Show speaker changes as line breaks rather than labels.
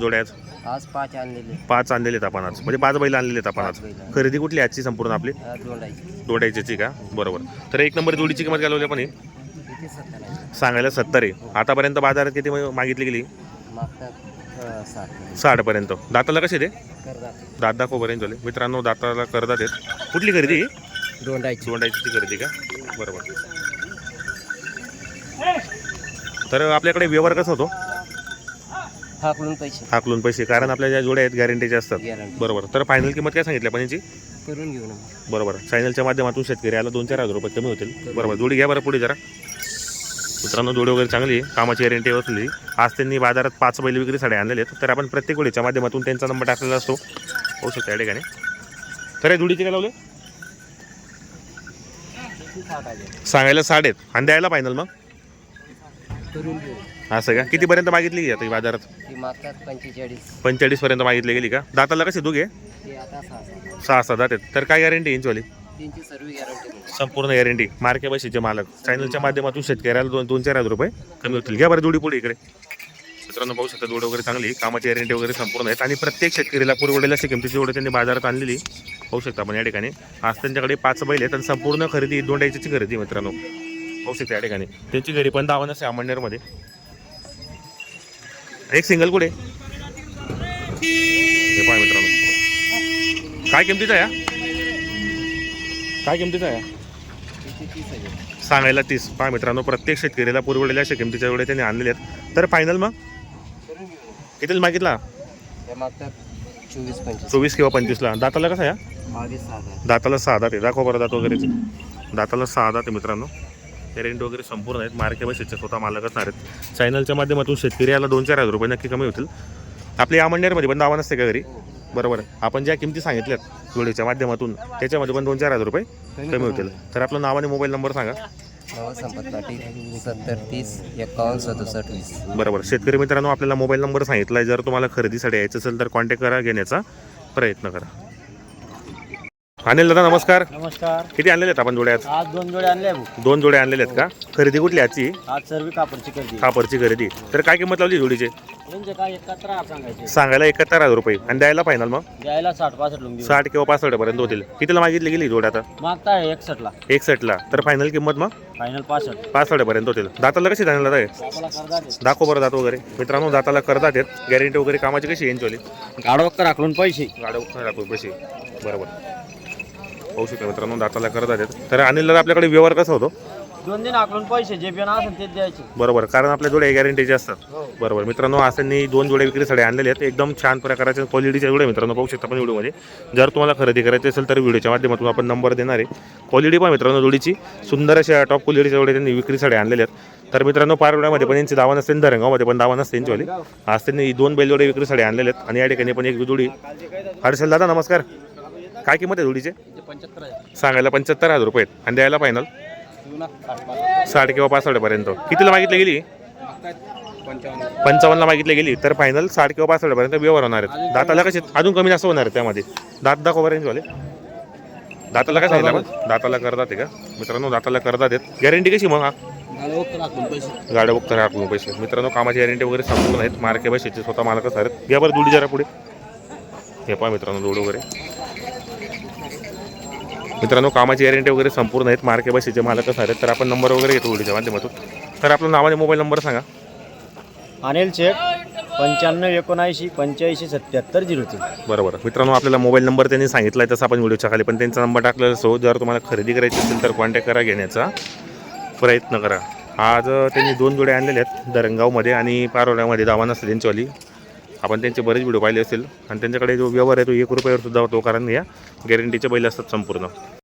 जोड्यात?
आज पाच आणलेले.
पाच आणलेले आहेत आपण आज. म्हणजे पाच बैल आणलेले आहेत आपण आज.
पाच बैलं.
खरेदी कुठली आजची संपूर्ण आपली?
अं,
जोड्याची का? बरोबर. तर एक नंबर जोडीची किंमत काय लावली आपण ही?
किती? सत्तर आहे.
सांगायला सत्तर आहे. आतापर्यंत बाजारात किती मागितली गेली?
मागतात अं, साठ.
साठपर्यंत. दाताला कसे ते
करतात
दात. दाखवपर्यंत झाले मित्रांनो दाताला करदात आहेत. कुठली खरेदी? ही?
दोंडाची
सोंडायची खरेदी का? बरोबर. तर आपल्याकडे व्यवहार कसा होतो?
हाकलून पैसे.
हाकलून पैसे कारण आपल्या ज्या जोड्या आहेत गॅरंटीचे असतात. बरोबर. तर फायनल किंमत काय सांगितली आपण याची?
करून घेऊ ना.
बरोबर. चॅनलच्या माध्यमातून शेतकऱ्याला दोन चार हजार रुपये कमी होतील. बरोबर. जोडी घ्या बरं पुढे जरा. मित्रांनो जोडी वगैरे चांगली आहे. कामाची गॅरंटी असली. आज त्यांनी बाजारात पाच बैल विक्री साड्या आणलेल्या आहेत. तर आपण प्रत्येक जोडीच्या माध्यमातून त्यांचा नंबर टाकलेला असतो. होऊ शकतो या ठिकाणी. तर या जोडीचे काय लावले? सांगायला आहेत. आणि द्यायला फायनल मग?
करून घेऊ.
असं का? कितीपर्यंत मागितली गेली आता ही बाजारात?
ती मागतात पंचेचाळीस.
पंचेचाळीसपर्यंत मागितली गेली का? दाताला कशी
ते आता सहा सहा.
सहा सहा दात आहेत. तर काय गॅरंटी यांचीवाली?
त्यांची सर्व गॅरंटी
संपूर्ण गॅरंटी मार्के बशीचे मालक. चॅनलच्या माध्यमातून शेतकऱ्याला दोन दोन चार हजार रुपये कमी होतील. घ्या बरं जोडी पुढे इकडे. मित्रांनो पाहू शकता जोड वगैरे चांगली. कामाची गॅरंटी वगैरे संपूर्ण आहेत. आणि प्रत्येक शेतकरीला पुरवडेल अशी किमतीची जोड त्यांनी बाजारात आणलेली. पाहू शकता आपण या ठिकाणी. आज त्यांच्याकडे पाच बैल आहेत आणि संपूर्ण खरेदी दोन डायची खरेदी मित्रांनो. पाहू शकता या ठिकाणी. त्यांची घरी पण दावण असे अमळनेरमध्ये एक सिंगल कुठे? हे पाहा मित्रांनो. काय किमतीचा आहे हा? काय किमतीचा
हजार
सांगायला तीस. पहा मित्रांनो प्रत्येक शेतकरीला पुरवलेल्या अशा किमतीच्या एवढे त्यांनी आणलेले आहेत. तर फायनल मग. कितीला मागितला?
चोवीस
किंवा पंचवीसला. दाताला कसं
हजार
दाताला सहा दात आहे. दाखव बरं दात वगैरेचे. दाताला सहा दात आहे मित्रांनो. ते रेंट वगैरे संपूर्ण आहेत. मार्के बसेसचे स्वतः मालक असणार आहेत. चॅनलच्या माध्यमातून शेतकरी याला दोन चार हजार रुपये नक्की कमी होतील. आपल्या या मंडळमध्ये पण दावा नसते का घरी? बरोबर आपण ज्या किमती सांगितल्यात जोडीच्या माध्यमातून त्याच्यामध्ये पण दोन चार हजार रुपये कमी होतील. तर आपलं नाव आणि मोबाईल नंबर सांगा.
नवा संपत पाटील सत्तर तीस एकावन्न सदुसष्ट वीस.
बरोबर. शेतकरी मित्रांनो आपल्याला मोबाईल नंबर सांगितला आहे जर तुम्हाला खरेदीसाठी यायचं असेल तर कॉन्टॅक्ट करा घेण्याचा प्रयत्न करा. अनिल दादा नमस्कार.
नमस्कार.
किती आणलेले आहेत आपण जोड्यात?
आज दोन जोडे आणले आहे भाऊ.
दोन जोडे आणलेले आहेत का? खरेदी कुठली आजची?
आज सर्व कापडची खरेदी.
खापरची खरेदी. तर काय किंमत लावली जोडीचे?
यांचे काय एकत्र सांगायचे.
सांगायला एकाहत्तर हजार रुपये. आणि द्यायला फायनल मग?
द्यायला साठ पासष्ट लुंगी
साठ किंवा पासष्ट पर्यंत होतील. कितीला मागितली गेली जोड आता?
मागताय एकसष्टला
एकसष्टला तर फायनल किंमत मग?
फायनल पासष्ट.
पासष्ट पर्यंत होतील. दाताला कशी जाणार आहे
आपला कर्जा दे.
दाखव बरं दात वगैरे. मित्रांनो दाताला करतात आहेत. गॅरंटी वगैरे कामाची कशी यांची
गाडवक्कर आखलून पैसे.
गाड्या राखू पैसे. बरोबर. होऊ शकतो मित्रांनो दाताला करतात आहेत. तर अनिलला आपल्याकडे व्यवहार कसा होतो?
दोन दिन आखलून पैसे जे बियाणं असेल तेच द्यायचे.
बरोबर कारण आपल्या जोड्या गॅरंटीचे असतात.
हो.
बरोबर मित्रांनो त्यांनी दोन जोड्या विक्रीसाठी आणलेले आहेत. एकदम छान प्रकारच्या क्वालिटीच्या जोड्या मित्रांनो पाहू शकता आपण व्हिडिओमध्ये. जर तुम्हाला खरेदी करायची असेल तर व्हिडिओच्या माध्यमातून आपण नंबर देणार आहे. क्वालिटी पण मित्रांनो जोडीची. सुंदर अशा टॉप क्वालिटीच्या जोड्या त्यांनी विक्रीसाठी आणलेल्या आहेत. तर मित्रांनो पारवड्यामध्ये पण यांची दावा नसते धरणगावमध्ये पण दावा नसते यांचीवाली आज त्यांनी दोन बैल जोडे विक्रीसाठी आणलेले आहेत. आणि या ठिकाणी पण एक जोडी. हर्षल दादा नमस्कार. काय किंमत आहे जोडीचे?
पंच्याहत्तर
सांगायला पंच्याहत्तर हजार रुपये आहेत. आणि द्यायला फायनल
साठ
किंवा पासष्टपर्यंत कितीला मागितली गेली?
पंचावन्न.
पंचावन्नला मागितली गेली. तर फायनल साठ किंवा पासष्टपर्यंत व्यवहार होणार आहेत. दाताला कसे अजून कमी जास्त होणार आहे त्यामध्ये. दात दाखव रेंज वाले दाताला काय सांगितलं आपण? दाताला करतात आहे का? मित्रांनो दाताला करतात आहेत गॅरंटी कशी मग हा? गाड्या बघता राखून पैसे. मित्रांनो कामाची गॅरंटी वगैरे संपूर्ण आहेत. मार्के बसेचे स्वतः मालक असणार आहेत. घ्या बरं दुडी जरा पुढे. हे पहा मित्रांनो दूध वगैरे. मित्रांनो कामाची गॅरंटी वगैरे संपूर्ण आहेत. मार्के बसेचे मालक असणार आहेत. तर आपण नंबर वगैरे घेतो दुडीच्या माध्यमातून. तर आपलं नाव आणि मोबाईल नंबर सांगा.
अनिल शेठ पंच्याण्णव एकोणऐंशी पंच्याऐंशी सत्याहत्तर झिरो तीन.
बरोबर. मित्रांनो आपल्याला मोबाईल नंबर त्यांनी सांगितला आहे तसं आपण व्हिडिओच्या खाली पण त्यांचा नंबर टाकलेला असो जर तुम्हाला खरेदी करायची असेल तर कॉन्टॅक्ट करा घेण्याचा प्रयत्न करा. आज त्यांनी दोन जोडे आणलेले आहेत. दरंगावमध्ये आणि पारोड्यामध्ये दावा नसते त्यांच्यावाली आपण त्यांचे बरेच व्हिडिओ पाहिले असेल. आणि त्यांच्याकडे जो व्यवहार आहे तो एक रुपयावर सुद्धा होतो कारण या गॅरंटीचे बैल असतात संपूर्ण.